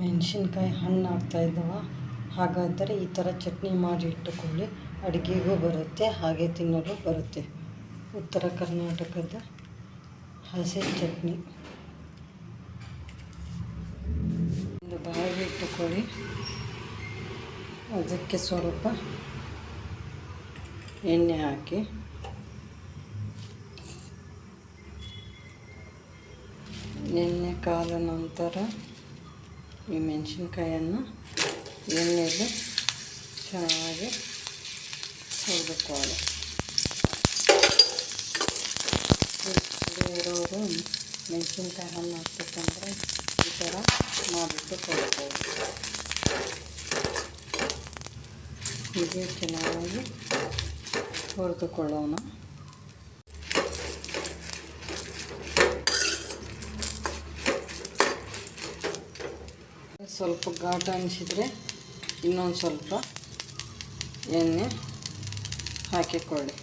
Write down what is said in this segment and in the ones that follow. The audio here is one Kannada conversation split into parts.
ಮೆಣಸಿನ್ಕಾಯಿ ಹಣ್ಣು ಆಗ್ತಾ ಇದ್ದಾವ ಹಾಗಾದರೆ ಈ ಥರ ಚಟ್ನಿ ಮಾಡಿ ಇಟ್ಟುಕೊಳ್ಳಿ. ಅಡುಗೆಗೂ ಬರುತ್ತೆ, ಹಾಗೆ ತಿನ್ನಲು ಬರುತ್ತೆ. ಉತ್ತರ ಕರ್ನಾಟಕದ ಹಸಿ ಚಟ್ನಿ. ಒಂದು ಬಾಯಿಗೆ ಇಟ್ಟುಕೊಳ್ಳಿ. ಅದಕ್ಕೆ ಸ್ವಲ್ಪ ಎಣ್ಣೆ ಹಾಕಿ. ಎಣ್ಣೆ ಕಾದ ನಂತರ ಈ ಮೆಣಸಿನ್ಕಾಯನ್ನು ಎಣ್ಣೆಯಲ್ಲಿ ಚೆನ್ನಾಗಿ ಹುರಿದುಕೊಳ್ಳಿ ಇರೋರು ಮೆಣಸಿನ್ಕಾಯಿ ಹಣ್ಣು ಹಾಕ್ಬೇಕಂದ್ರೆ ಈ ಥರ ಮಾಡಿಟ್ಟು ಕೊಡ್ಬೋದು ಹೀಗೆ ಚೆನ್ನಾಗಿ ಹುರಿದುಕೊಳ್ಳೋಣ ಸ್ವಲ್ಪ ಘಾಟ ಅನಿಸಿದರೆ ಇನ್ನೊಂದು ಸ್ವಲ್ಪ ಎಣ್ಣೆ ಹಾಕಿಕೊಳ್ಳಿ.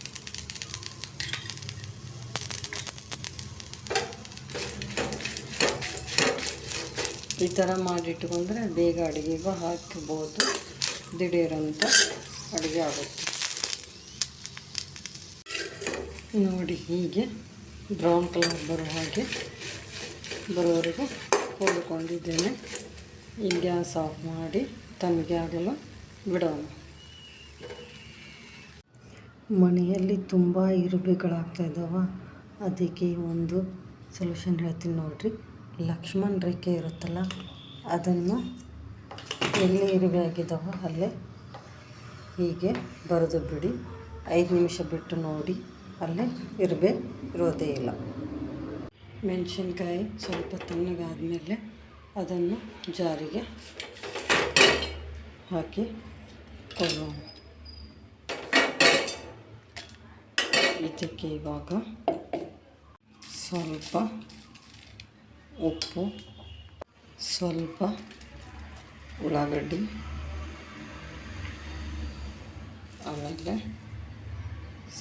ಈ ಥರ ಮಾಡಿಟ್ಕೊಂಡ್ರೆ ಬೇಗ ಅಡುಗೆಗೂ ಹಾಕ್ಬೋದು. ದಿಢೀರಂತ ಅಡುಗೆ ಆಗುತ್ತೆ. ನೋಡಿ ಹೀಗೆ ಬ್ರೌನ್ ಕಲರ್ ಬರೋ ಹಾಗೆ ಬರೋವರೆಗೂ ಹುರ್ಕೊಂಡಿದ್ದೇನೆ. ಈ ಗ್ಯಾಸ್ ಆಫ್ ಮಾಡಿ ತನಗೆ ಆಗಲು ಬಿಡೋಣ. ಮನೆಯಲ್ಲಿ ತುಂಬ ಇರುವೆಗಳಾಗ್ತಾ ಇದ್ದಾವ. ಅದಕ್ಕೆ ಒಂದು ಸೊಲ್ಯೂಷನ್ ಹೇಳ್ತೀನಿ ನೋಡಿರಿ. ಲಕ್ಷ್ಮಣ ರೇಖೆ ಇರುತ್ತಲ್ಲ, ಅದನ್ನು ಎಲ್ಲಿ ಇರುವೆ ಆಗಿದ್ದಾವೋ ಅಲ್ಲೇ ಹೀಗೆ ಬರೆದು ಬಿಡಿ. ಐದು ನಿಮಿಷ ಬಿಟ್ಟು ನೋಡಿ, ಅಲ್ಲೇ ಇರುವೆ ಇರೋದೇ ಇಲ್ಲ. ಮೆಣಸಿನ್ಕಾಯಿ ಸ್ವಲ್ಪ ತಣ್ಣಗಾದಮೇಲೆ ಅದನ್ನು ಜಾರಿಗೆ ಹಾಕಿ ಕೊಳ್ಳೋಣ ಇದಕ್ಕೆ ಇವಾಗ ಸ್ವಲ್ಪ ಉಪ್ಪು ಸ್ವಲ್ಪ ಉಳ್ಳಾಗಡ್ಡಿ ಆಮೇಲೆ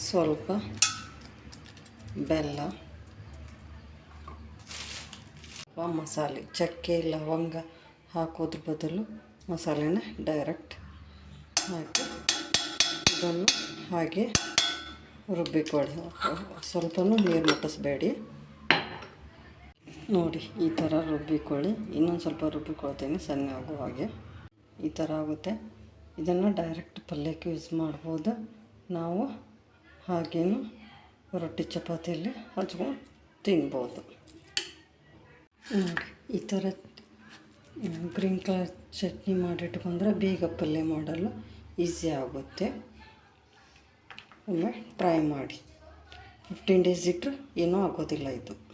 ಸ್ವಲ್ಪ ಬೆಲ್ಲ. ಮಸಾಲೆ, ಚಕ್ಕೆ ಲವಂಗ ಹಾಕೋದ್ರ ಬದಲು ಮಸಾಲೆನ ಡೈರೆಕ್ಟ್ ಹಾಕಿ ಇದನ್ನು ಹಾಗೆ ರುಬ್ಬಿಕೊಳ್ಳಿ ಸ್ವಲ್ಪನೂ ನೀರು ಮುಟ್ಟಿಸ್ಬೇಡಿ. ನೋಡಿ, ಈ ಥರ ರುಬ್ಬಿಕೊಳ್ಳಿ. ಇನ್ನೊಂದು ಸ್ವಲ್ಪ ರುಬ್ಬಿಕೊಳ್ತೀನಿ ಸಣ್ಣ ಆಗೋ ಹಾಗೆ. ಈ ಥರ ಆಗುತ್ತೆ. ಇದನ್ನು ಡೈರೆಕ್ಟ್ ಪಲ್ಯಕ್ಕೆ ಯೂಸ್ ಮಾಡ್ಬೋದು. ನಾವು ಹಾಗೇನು ರೊಟ್ಟಿ ಚಪಾತಿಯಲ್ಲಿ ಹಚ್ಕೊಂಡು ತಿನ್ಬೋದು. ಈ ಥರ ಗ್ರೀನ್ ಕಲರ್ ಚಟ್ನಿ ಮಾಡಿಟ್ಕೊಂಡ್ರೆ ಬೇಗ ಪಲ್ಯ ಮಾಡಲು ಈಸಿ ಆಗುತ್ತೆ. ಒಮ್ಮೆ ಟ್ರೈ ಮಾಡಿ. ಫಿಫ್ಟೀನ್ ಡೇಸ್ ಇಟ್ಟರೆ ಏನೂ ಆಗೋದಿಲ್ಲ ಇದು.